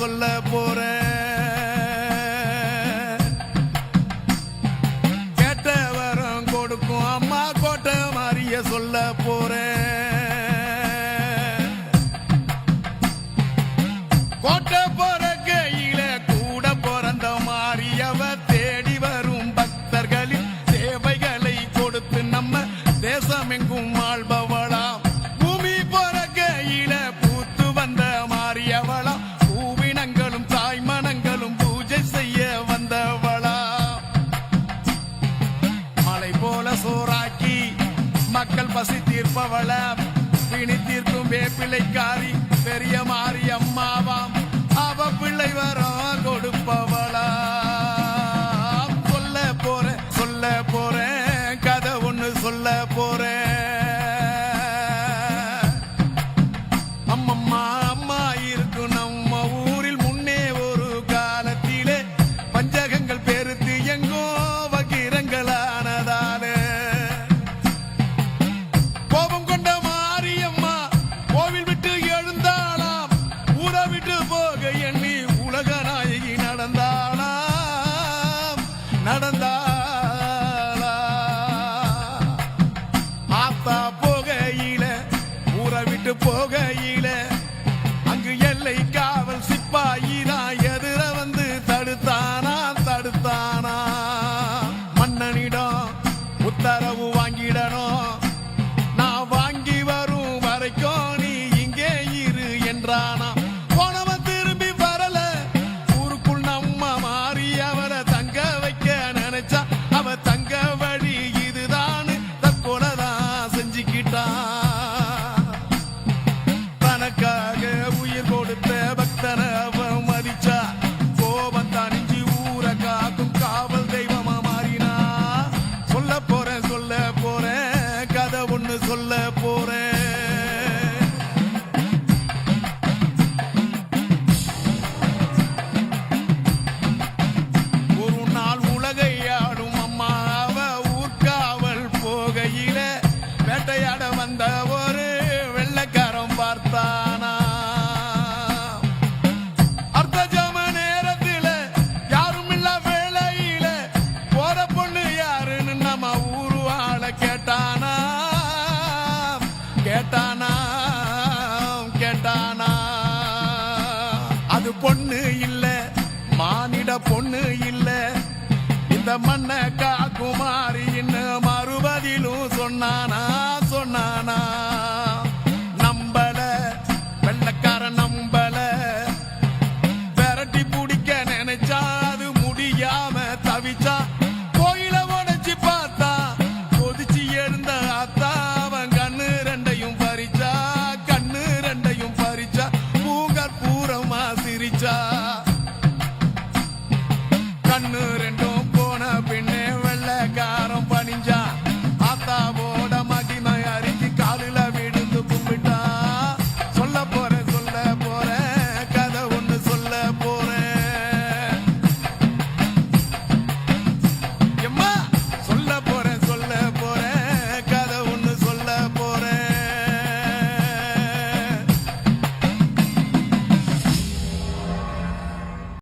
சொல்ல போற. கேட்டவரம் கொடுக்கும் அம்மா கோட்டை மாறிய சொல்ல போற. கோட்டை சோறாக்கி மக்கள் பசி தீர்ப்பவள பிணி தீர்க்கும் வேப்பிலைக்காரி பெரிய Mariamma. i don't prana na na கண்ணு